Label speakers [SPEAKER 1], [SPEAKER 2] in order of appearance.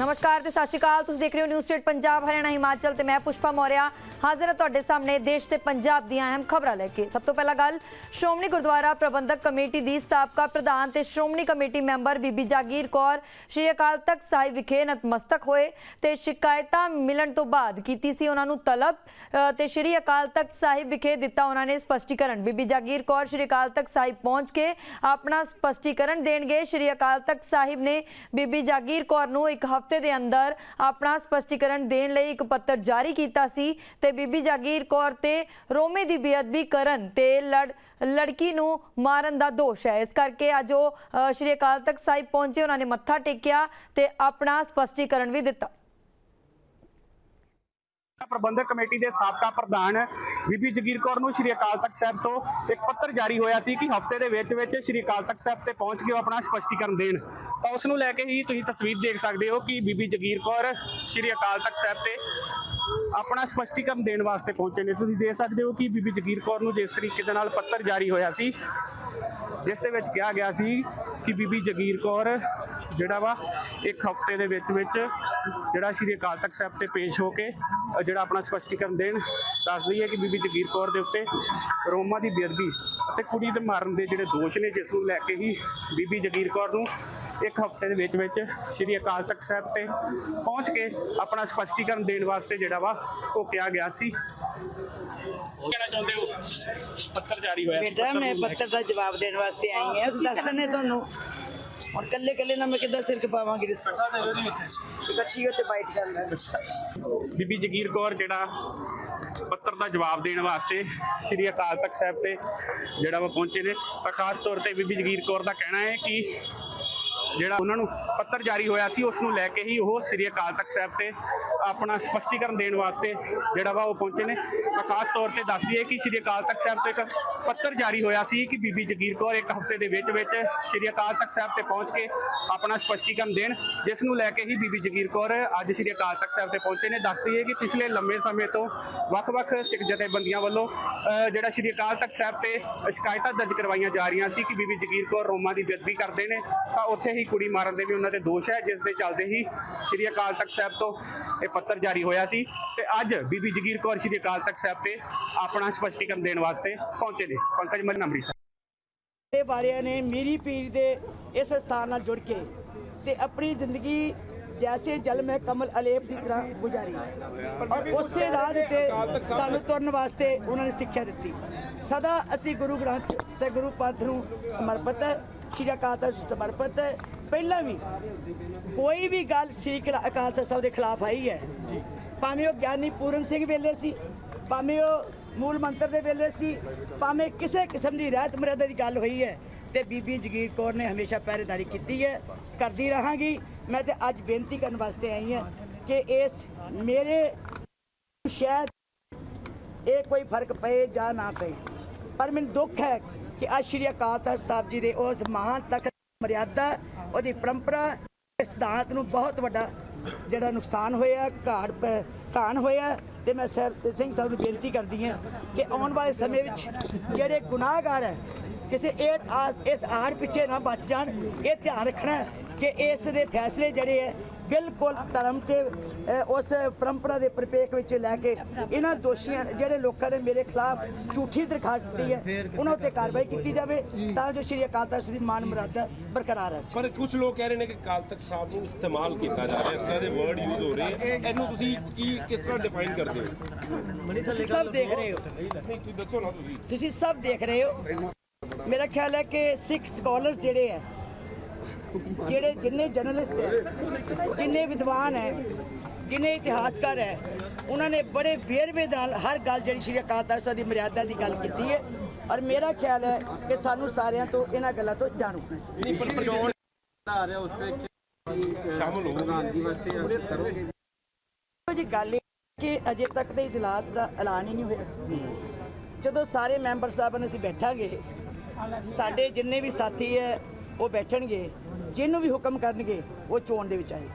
[SPEAKER 1] ਨਮਸਕਾਰ ਤੇ ਸਤਿ ਸ਼੍ਰੀ ਅਕਾਲ। ਤੁਸੀਂ ਦੇਖ ਰਹੇ ਹੋ ਨਿਊਜ਼ ਸਟੇਟ ਪੰਜਾਬ ਹਰਿਆਣਾ ਹਿਮਾਚਲ ਤੇ ਮੈਂ ਪੁਸ਼ਪਾ ਮੌਰਿਆ। ਹਾਜ਼ਰ ਹਾਂ ਤੁਹਾਡੇ ਸਾਹਮਣੇ ਦੇਸ਼ ਤੇ ਪੰਜਾਬ ਦੀਆਂ ਅਹਿਮ ਖਬਰਾਂ ਲੈ ਕੇ। ਸਭ ਤੋਂ ਪਹਿਲਾਂ ਗੱਲ ਸ਼੍ਰੋਮਣੀ ਗੁਰਦੁਆਰਾ ਪ੍ਰਬੰਧਕ ਕਮੇਟੀ ਦੀ ਸਾਬਕਾ ਪ੍ਰਧਾਨ ਤੇ ਸ਼੍ਰੋਮਣੀ ਕਮੇਟੀ ਮੈਂਬਰ ਬੀਬੀ ਜਾਗੀਰ ਕੌਰ ਸ਼੍ਰੀ ਅਕਾਲ ਤਖਤ ਸਾਹਿਬ ਵਿਖੇ ਨਤਮਸਤਕ ਹੋਏ ਤੇ ਸ਼ਿਕਾਇਤਾਂ ਮਿਲਣ ਤੋਂ ਬਾਅਦ ਕੀਤੀ ਸੀ ਉਹਨਾਂ ਨੂੰ ਤਲਬ ਅ, ਤੇ ਸ਼੍ਰੀ ਅਕਾਲ ਤਖਤ ਸਾਹਿਬ ਵਿਖੇ ਦਿੱਤਾ ਉਹਨਾਂ ਨੇ ਸਪਸ਼ਟੀਕਰਨ। ਬੀਬੀ ਜਾਗੀਰ ਕੌਰ ਸ਼੍ਰੀ ਅਕਾਲ ਤਖਤ ਸਾਹਿਬ ਪਹੁੰਚ ਕੇ ਆਪਣਾ ਸਪਸ਼ਟੀਕਰਨ ਦੇਣਗੇ। ਸ਼੍ਰੀ ਅਕਾਲ ਤਖਤ ਸਾਹਿਬ ਨੇ ਬੀਬੀ ਜਾਗੀਰ ਕੌਰ ਨੂੰ ਇੱਕ ਹਫ਼ਤੇ ਦੇ ਅੰਦਰ ਆਪਣਾ ਸਪਸ਼ਟੀਕਰਨ ਦੇਣ ਲਈ ਇੱਕ ਪੱਤਰ ਜਾਰੀ ਕੀਤਾ ਸੀ ਤੇ ਬੀਬੀ ਜਾਗੀਰ ਕੌਰ ਤੇ ਰੋਮੇ ਦੀ ਬੇਅਦਬੀ ਕਰਨ ਤੇ ਲੜ, ਲੜਕੀ ਨੂੰ ਮਾਰਨ ਦਾ ਦੋਸ਼ ਹੈ। ਇਸ ਕਰਕੇ ਅੱਜ ਉਹ ਸ਼੍ਰੀ ਅਕਾਲ ਤਖਤ ਸਾਹਿਬ ਪਹੁੰਚੇ, ਉਹਨਾਂ ਨੇ ਮੱਥਾ ਟੇਕਿਆ ਤੇ ਆਪਣਾ ਸਪਸ਼ਟੀਕਰਨ ਵੀ ਦਿੱਤਾ।
[SPEAKER 2] ਪ੍ਰਬੰਧਕ ਕਮੇਟੀ ਦੇ ਸਾਬਕਾ ਪ੍ਰਧਾਨ ਬੀਬੀ ਜਗੀਰ ਕੌਰ ਨੂੰ ਸ਼੍ਰੀ ਅਕਾਲ ਤਖਤ ਸਾਹਿਬ ਤੋਂ ਇੱਕ ਪੱਤਰ ਜਾਰੀ ਹੋਇਆ ਸੀ ਕਿ ਹਫ਼ਤੇ ਦੇ ਵਿੱਚ ਵਿੱਚ ਸ਼੍ਰੀ ਅਕਾਲ ਤਖਤ ਸਾਹਿਬ ਤੇ ਪਹੁੰਚ ਕੇ ਉਹ ਆਪਣਾ ਸਪਸ਼ਟੀਕਰਨ ਦੇਣ। ਤਾਂ ਉਸ ਨੂੰ ਲੈ ਕੇ ਹੀ ਤੁਸੀਂ ਤਸਵੀਰ ਦੇਖ ਸਕਦੇ ਹੋ ਕਿ ਬੀਬੀ ਜਗੀਰ ਕੌਰ ਸ਼੍ਰੀ ਅਕਾਲ ਤਖਤ ਸਾਹਿਬ ਤੇ ਆਪਣਾ ਸਪਸ਼ਟੀਕਰਨ ਦੇਣ ਵਾਸਤੇ ਪਹੁੰਚੇ ਨੇ। ਤੁਸੀਂ ਦੇਖ ਸਕਦੇ ਹੋ ਕਿ ਬੀਬੀ ਜਗੀਰ ਕੌਰ ਨੂੰ ਜਿਸ ਤਰੀਕੇ ਦੇ ਨਾਲ ਪੱਤਰ ਜਾਰੀ ਹੋਇਆ ਸੀ, ਜਿਸ ਦੇ ਵਿੱਚ ਕਿਹਾ ਗਿਆ ਸੀ ਕਿ ਬੀਬੀ ਜਗੀਰ ਕੌਰ ਜਿਹੜਾ ਵਾ, ਇੱਕ ਹਫ਼ਤੇ ਦੇ ਵਿੱਚ ਵਿੱਚ ਜਿਹੜਾ ਸ਼੍ਰੀ ਅਕਾਲ ਤਖਤ ਸਾਹਿਬ ਤੇ ਪੇਸ਼ ਹੋ ਕੇ ਜਿਹੜਾ ਆਪਣਾ ਸਪਸ਼ਟੀਕਰਨ ਦੇਣ ਦੱਸਦੀ ਹੈ ਕਿ ਬੀਬੀ ਜਗੀਰ ਕੌਰ ਦੇ ਉੱਤੇ ਰੋਮਾ ਦੀ ਬੇਅਦਬੀ ਅਤੇ ਕੁੜੀ ਦੇ ਮਾਰਨ ਦੇ ਜਿਹੜੇ ਦੋਸ਼ ਨੇ, ਜਿਸ ਨੂੰ ਲੈ ਕੇ ਹੀ ਬੀਬੀ ਜਗੀਰ ਕੌਰ ਨੂੰ ਇੱਕ ਹਫ਼ਤੇ ਦੇ ਵਿੱਚ ਵਿੱਚ ਸ਼੍ਰੀ ਅਕਾਲ ਤਖਤ ਸਾਹਿਬ ਤੇ ਪਹੁੰਚ ਕੇ ਆਪਣਾ ਸਪਸ਼ਟੀਕਰਨ ਦੇਣ ਵਾਸਤੇ ਜਿਹੜਾ ਵਾ ਉਹ ਕਿਹਾ ਗਿਆ ਸੀ। ਕਹਿਣਾ ਚਾਹੁੰਦੇ ਹੋ? ਪੱਤਰ ਜਾਰੀ ਹੋਇਆ
[SPEAKER 3] ਬੇਟਾ
[SPEAKER 2] ਪੱਤਰ
[SPEAKER 3] ਮੈਂ। ਪੱਤਰ ਦਾ ਜਵਾਬ ਦੇਣ ਵਾਸਤੇ ਆਈ ਹਾਂ। ਦੱਸ ਦਿੰਦੇ ਤੁਹਾਨੂੰ? ਹੁਣ ਕੱਲੇ ਕੱਲੇ ਨਾਲ ਮੈਂ ਕਿੱਦਾਂ ਸਿਰ ਖਪਾਵਾਂਗੀ ਇਕੱਠੀ ਹੋ ਤੇ ਬਾਈਟ ਕਰ ਲੈ
[SPEAKER 2] ਬੀਬੀ ਜਗੀਰ ਕੌਰ ਜਿਹੜਾ ਪੱਤਰ ਦਾ ਜਵਾਬ ਦੇਣ ਵਾਸਤੇ ਸ਼੍ਰੀ ਅਕਾਲ ਤਖਤ ਸਾਹਿਬ ਤੇ ਜਿਹੜਾ ਵਾ ਪਹੁੰਚੇ ਨੇ। ਤਾਂ ਖਾਸ ਤੌਰ ਤੇ ਬੀਬੀ ਜਗੀਰ ਕੌਰ ਦਾ ਕਹਿਣਾ ਹੈ ਕਿ ਜਿਹੜਾ ਉਹਨਾਂ ਨੂੰ ਪੱਤਰ ਜਾਰੀ ਹੋਇਆ ਸੀ, ਉਸ ਨੂੰ ਲੈ ਕੇ ਹੀ ਉਹ ਸ਼੍ਰੀ ਅਕਾਲ ਤਖਤ ਸਾਹਿਬ ਤੇ ਆਪਣਾ ਸਪਸ਼ਟੀਕਰਨ ਦੇਣ ਵਾਸਤੇ ਜਿਹੜਾ ਵਾ ਉਹ ਪਹੁੰਚੇ ਨੇ। ਖਾਸ ਤੌਰ ਤੇ ਦੱਸ ਦਈਏ ਕਿ ਸ਼੍ਰੀ ਅਕਾਲ ਤਖਤ ਸਾਹਿਬ 'ਤੇ ਇੱਕ ਪੱਤਰ ਜਾਰੀ ਹੋਇਆ ਸੀ ਕਿ ਬੀਬੀ ਜਗੀਰ ਕੌਰ ਇੱਕ ਹਫ਼ਤੇ ਦੇ ਵਿੱਚ ਵਿੱਚ ਸ਼੍ਰੀ ਅਕਾਲ ਤਖਤ ਸਾਹਿਬ ਤੇ ਪਹੁੰਚ ਕੇ ਆਪਣਾ ਸਪਸ਼ਟੀਕਰਨ ਦੇਣ, ਜਿਸ ਨੂੰ ਲੈ ਕੇ ਹੀ ਬੀਬੀ ਜਗੀਰ ਕੌਰ ਅੱਜ ਸ਼੍ਰੀ ਅਕਾਲ ਤਖਤ ਸਾਹਿਬ ਤੇ ਪਹੁੰਚੇ ਨੇ। ਦੱਸ ਦਈਏ ਕਿ ਪਿਛਲੇ ਲੰਮੇ ਸਮੇਂ ਤੋਂ ਵੱਖ-ਵੱਖ ਸਿੱਖ ਜਥੇਬੰਦੀਆਂ ਵੱਲੋਂ ਜਿਹੜਾ ਸ਼੍ਰੀ ਅਕਾਲ ਤਖਤ ਸਾਹਿਬ ਤੇ ਸ਼ਿਕਾਇਤਾਂ ਦਰਜ ਕਰਵਾਈਆਂ ਜਾ ਰਹੀਆਂ ਸੀ ਕਿ ਬੀਬੀ ਜਗੀਰ ਕੌਰ ਰੋਮਾ ਦੀ ਬੇਅਦਬੀ ਕਰਦੇ ਨੇ, ਤਾਂ ਉੱਥੇ ਹੀ ਕੁੜੀ ਮਾਰਨ ਦੇ ਵੀ ਉਹਨਾਂ ਤੇ ਦੋਸ਼ ਹੈ, ਜਿਸ ਦੇ ਚੱਲਦੇ ਹੀ ਸ਼੍ਰੀ ਅਕਾਲ ਤਖਤ ਸਾਹਿਬ ਤੋਂ ਇਹ ਪੱਤਰ ਜਾਰੀ ਹੋਇਆ ਸੀ। ਤੇ ਅੱਜ ਬੀਬੀ ਜਗੀਰ ਕੌਰ ਸ਼੍ਰੀ ਅਕਾਲ ਤਖਤ ਸਾਹਿਬ ਤੇ ਆਪਣਾ ਸਪਸ਼ਟੀਕਰਨ ਦੇਣ ਵਾਸਤੇ ਪਹੁੰਚੇ ਨੇ। ਪੰਕਜ ਮਨ ਅੰਮ੍ਰਿਤਸਰ
[SPEAKER 3] ਇਹ ਵਾਲਿਆਂ ਨੇ ਮੇਰੀ ਪੀਰ ਦੇ ਇਸ ਸਥਾਨ ਨਾਲ ਜੁੜ ਕੇ ਤੇ ਆਪਣੀ ਜ਼ਿੰਦਗੀ ਜੈਸੇ ਜਲ ਮੈਂ ਕਮਲ ਅਲੇਪ ਦੀ ਤਰ੍ਹਾਂ ਗੁਜ਼ਾਰੀ। ਔਰ ਉਸੇ ਰਾਹ ਤੇ ਸਾਨੂੰ ਤੁਰਨ ਵਾਸਤੇ ਉਹਨਾਂ ਨੇ ਸਿੱਖਿਆ ਦਿੱਤੀ। ਸਦਾ ਅਸੀਂ ਗੁਰੂ ਗ੍ਰੰਥ ਤੇ ਗੁਰੂ ਪੰਥ ਨੂੰ ਸਮਰਪਿਤ ਹੈ, ਸ਼੍ਰੀ ਅਕਾਲ ਤਖਤ ਸਮਰਪਿਤ ਹੈ ਪਹਿਲਾਂ ਵੀ ਕੋਈ ਵੀ ਗੱਲ ਸ਼੍ਰੀ ਅਕਾ- ਅਕਾਲ ਤਖਤ ਸਾਹਿਬ ਦੇ ਖਿਲਾਫ ਆਈ ਹੈ, ਭਾਵੇਂ ਉਹ ਗਿਆਨੀ ਪੂਰਨ ਸਿੰਘ ਵੇਲੇ ਸੀ, ਭਾਵੇਂ ਉਹ ਮੂਲ ਮੰਤਰ ਦੇ ਵੇਲੇ ਸੀ, ਭਾਵੇਂ ਕਿਸੇ ਕਿਸਮ ਦੀ ਰਹਿਤ ਮਰਿਆਦਾ ਦੀ ਗੱਲ ਹੋਈ ਹੈ, ਤੇ ਬੀਬੀ ਜਗੀਰ ਕੌਰ ਨੇ ਹਮੇਸ਼ਾ ਪਹਿਰੇਦਾਰੀ ਕੀਤੀ ਹੈ, ਕਰਦੀ ਰਹਾਂਗੀ। ਮੈਂ ਤੇ ਅੱਜ ਬੇਨਤੀ ਕਰਨ ਵਾਸਤੇ ਆਈ ਹਾਂ ਕਿ ਇਸ ਮੇਰੇ ਸ਼ਾਇਦ ਇਹ ਕੋਈ ਫ਼ਰਕ ਪਏ ਜਾਂ ਨਾ ਪਏ, ਪਰ ਮੈਨੂੰ ਦੁੱਖ ਹੈ ਕਿ ਅੱਜ ਸ਼੍ਰੀ ਅਕਾਲ ਤਖਤ ਸਾਹਿਬ ਜੀ ਦੇ ਉਸ ਮਹਾਨ ਤਖਤ ਮਰਿਆਦਾ, ਉਹਦੀ ਪਰੰਪਰਾ ਸਿਧਾਂਤ ਨੂੰ ਬਹੁਤ ਵੱਡਾ ਜਿਹੜਾ ਨੁਕਸਾਨ ਹੋਇਆ, ਘਾੜ ਘਾਣ ਹੋਇਆ, ਤੇ ਮੈਂ ਸਰ ਸਿੰਘ ਸਾਹਿਬ ਨੂੰ ਬੇਨਤੀ ਕਰਦੀ ਹਾਂ ਕਿ ਆਉਣ ਵਾਲੇ ਸਮੇਂ ਵਿੱਚ ਜਿਹੜੇ ਗੁਨਾਹਗਾਰ ਹੈ, ਕਿਸੇ ਇਹ ਆਸ, ਇਸ ਆੜ ਪਿੱਛੇ ਨਾ ਬਚ ਜਾਣ। ਇਹ ਧਿਆਨ ਰੱਖਣਾ ਕਿ ਇਸ ਦੇ ਫੈਸਲੇ ਜਿਹੜੇ ਹੈ ਬਿਲਕੁਲ ਧਰਮ ਤੇ ਉਸ ਪਰੰਪਰਾ ਦੇ ਪ੍ਰਪੇਖ ਵਿੱਚ ਲੈ ਕੇ ਇਹਨਾਂ ਦੋਸ਼ੀਆਂ ਜਿਹੜੇ ਲੋਕਾਂ ਨੇ ਮੇਰੇ ਖਿਲਾਫ ਝੂਠੀ ਦਰਖਾਸਤ ਦਿੱਤੀ ਹੈ ਉਹਨਾਂ ਉੱਤੇ ਕਾਰਵਾਈ ਕੀਤੀ ਜਾਵੇ ਤਾਂ ਜੋ ਸ਼੍ਰੀ ਅਕਾਲ ਤਖਤ ਦੀ ਮਾਨ ਮਰਿਆਦਾ ਬਰਕਰਾਰ ਰਹੇ।
[SPEAKER 4] ਪਰ ਕੁਝ ਲੋਕ ਕਹਿ ਰਹੇ ਨੇ ਕਿ ਕਾਲ ਤਖਤ ਸਾਹਿਬ ਨੂੰ ਇਸਤੇਮਾਲ ਕੀਤਾ ਜਾ ਰਿਹਾ ਇਸ ਤਰ੍ਹਾਂ ਦੇ ਵਰਡ ਯੂਜ਼ ਹੋ ਰਹੇ ਇਹਨੂੰ ਤੁਸੀਂ ਕੀ ਕਿਸ ਤਰ੍ਹਾਂ ਡਿਫਾਈਨ ਕਰਦੇ ਹੋ?
[SPEAKER 3] ਤੁਸੀਂ ਸਭ ਦੇਖ ਰਹੇ ਹੋ।
[SPEAKER 4] ਨਹੀਂ ਤੁਸੀਂ ਦੱਸੋ ਨਾ ਤੁਸੀਂ।
[SPEAKER 3] ਤੁਸੀਂ ਸਭ ਦੇਖ ਰਹੇ ਹੋ। ਮੇਰਾ ਖਿਆਲ ਹੈ ਕਿ ਸਿੱਖ ਸਕਾਲਰਸ ਜਿਹੜੇ ਹੈ ਜਿਹੜੇ ਜਿੰਨੇ ਜਰਨਲਿਸਟ ਹੈ ਜਿੰਨੇ ਵਿਦਵਾਨ ਹੈ ਜਿੰਨੇ ਇਤਿਹਾਸਕਾਰ ਹੈ ਉਹਨਾਂ ਨੇ ਬੜੇ ਵੇਰਵੇ ਨਾਲ ਹਰ ਗੱਲ ਜਿਹੜੀ ਸ਼੍ਰੀ ਅਕਾਲ ਤਖਤ ਸਾਹਿਬ ਦੀ ਮਰਿਆਦਾ ਦੀ ਗੱਲ ਕੀਤੀ ਹੈ। ਔਰ ਮੇਰਾ ਖਿਆਲ ਹੈ ਕਿ ਸਾਨੂੰ ਸਾਰਿਆਂ ਤੋਂ ਇਹਨਾਂ ਗੱਲਾਂ ਤੋਂ ਜਾਣੂ ਹੋਣਾ ਚਾਹੀਦਾ।
[SPEAKER 4] ਨਹੀਂ ਪਰ ਪਰ
[SPEAKER 5] ਆ ਰਿਹਾ ਉਸ ਵਿੱਚ
[SPEAKER 4] ਸ਼ਾਮਲ ਹੋ
[SPEAKER 5] ਪ੍ਰਧਾਨਗੀ ਵਾਸਤੇ ਕਰੋਗੇ?
[SPEAKER 3] ਇਹੋ ਜੀ ਗੱਲ ਹੈ ਕਿ ਅਜੇ ਤੱਕ ਤੇ ਇਜਲਾਸ ਦਾ ਐਲਾਨ ਹੀ ਨਹੀਂ ਹੋਇਆ। ਜਦੋਂ ਸਾਰੇ ਮੈਂਬਰ ਸਾਹਿਬਾਨ ਅਸੀਂ ਬੈਠਾਂਗੇ ਸਾਡੇ ਜਿੰਨੇ ਵੀ ਸਾਥੀ ਹੈ ਉਹ ਬੈਠਣਗੇ। ਜਿਹਨੂੰ ਵੀ ਹੁਕਮ ਕਰਨਗੇ ਉਹ ਚੋਣ ਦੇ ਵਿੱਚ ਆਏਗਾ।